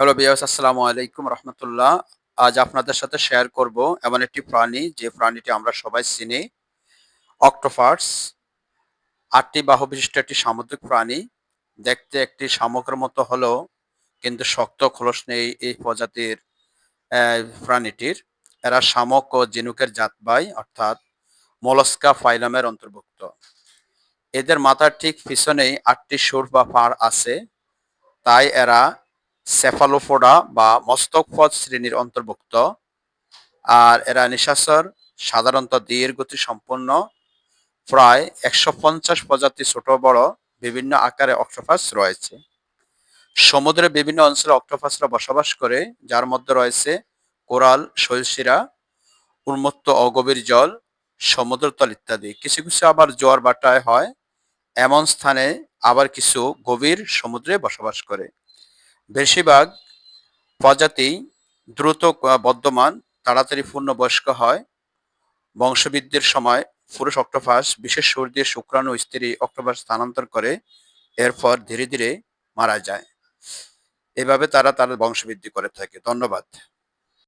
Hello বিয়াস আসসালামু আলাইকুম রহমতুল্লাহ আজ আপনাদের সাথে শেয়ার করব এমন একটি প্রাণী, যে প্রাণীটি আমরা সবাই চিনি অক্টোপাস আটটি বাহু বিশিষ্ট একটি সামুদ্রিক প্রাণী। দেখতে একটি শামুকের মতো হলেও কিন্তু শক্ত, খোলস নেই এই প্রজাতির প্রাণীটির। এরা শামুক ও জিনুকের জাতবাই অর্থাৎ মলস্কা ফাইলামের অন্তর্ভুক্ত। এদের মাথার ঠিক পিছনেই আটটি সুর বা পাড় আছে। তাই এরা সেফালোফোডা বা মস্তকপদ শ্রেণির অন্তর্ভুক্ত। আর এরা নিশাচর সাধারণত ধীর গতি সম্পন্ন প্রায় একশো পঞ্চাশ প্রজাতি ছোট, বড়, বিভিন্ন আকারে অক্টোপাস রয়েছে। সমুদ্রের বিভিন্ন অঞ্চলে অক্টোপাসরা বসবাস করে, যার মধ্যে রয়েছে কোরাল, শৈলশিরা, উন্মুক্ত অগভীর জল, সমুদ্রতল ইত্যাদি। কিছু কিছু আবার জোয়ার বাটায় হয়, এমন স্থানে আবার কিছু গভীর সমুদ্রে বসবাস করে। বেশিরভাগ প্রজাতি দ্রুত বর্ধমান, তাড়াতাড়ি পূর্ণ বয়স্ক হয়। বংশবৃদ্ধির সময় পুরুষ অক্টোপাস, বিশেষ সর্দির শুক্রাণু, স্ত্রী অক্টোপাস স্থানান্তর করে এরপর ধীরে ধীরে মারা যায়। এভাবে তারা তার বংশবৃদ্ধি করে থাকে। ধন্যবাদ।